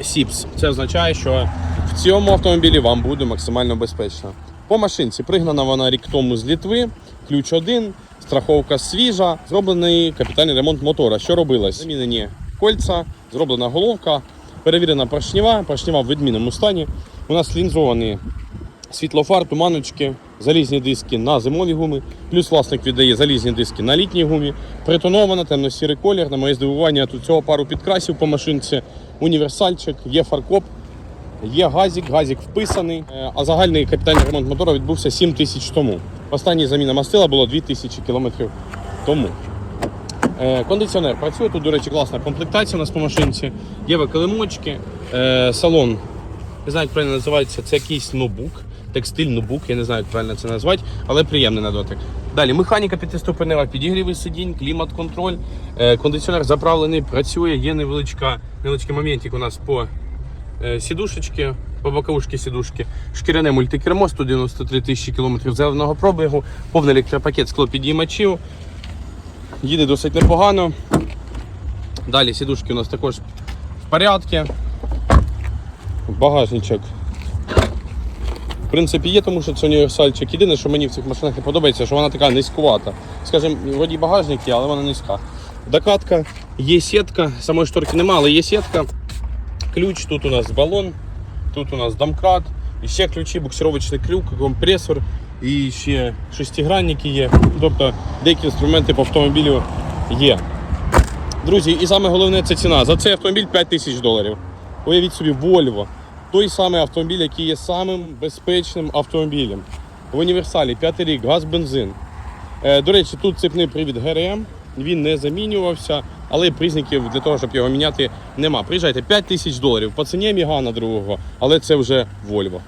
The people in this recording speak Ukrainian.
SIPS. Це означає, що в цьому автомобілі вам буде максимально безпечно. По машинці пригнана вона рік тому з Літви, ключ один, страховка свіжа, зроблений капітальний ремонт мотора. Що робилось? Замінені кольця, зроблена головка, перевірена поршнева, поршнева в відмінному стані. У нас лінзовані світлофар, туманочки, залізні диски на зимові гуми. Плюс власник віддає залізні диски на літній гумі. Притонована, темно-сірий колір. На моє здивування, тут цього пару підкрасів по машинці. Універсальчик, є фаркоп, є газик, газик вписаний. Е, А загальний капітальний ремонт мотора відбувся 7 тисяч тому. Остання заміна мастила була 2 тисячі кілометрів тому. Е, Кондиціонер працює. Тут, до речі, класна комплектація у нас по машинці. Є викилимочки, е, салон. Не знаю, як правильно називається, це якийсь ноутбук, текстиль ноутбук, я не знаю, як правильно це назвати, але приємний на дотик. Далі механіка п'ятиступенева, підігріви сидінь, клімат-контроль, е, кондиціонер заправлений, працює, є невеличка, невеличкий моментик у нас по е, сідушечки, по боковушки сідушки, шкіряне мультикермо, 193 тисячі кілометрів зеленого пробігу, повний електропакет склопідіймачів, їде досить непогано. Далі сідушки у нас також в порядку. Багажничок. В принципі, є, тому що це універсальчик. Єдине, що мені в цих машинах не подобається, що вона така низькувата. Скажімо, вроді багажник є, але вона низька. Докатка, є сітка, самої шторки немає, але є сітка. Ключ, тут у нас балон, тут у нас домкрат, і ще ключі, буксировочний крюк, компресор і ще шестигранники є. Тобто деякі інструменти по автомобілю є. Друзі, і саме головне це ціна. За цей автомобіль 5 тисяч доларів. Уявіть собі, Volvo. Той самий автомобіль, який є самим безпечним автомобілем. В універсалі п'ятий рік, газ, бензин. Е, до речі, тут цепний привід ГРМ, він не замінювався, але признаків для того, щоб його міняти, нема. Приїжджайте 5 тисяч доларів по ціні Мігана другого, але це вже Volvo.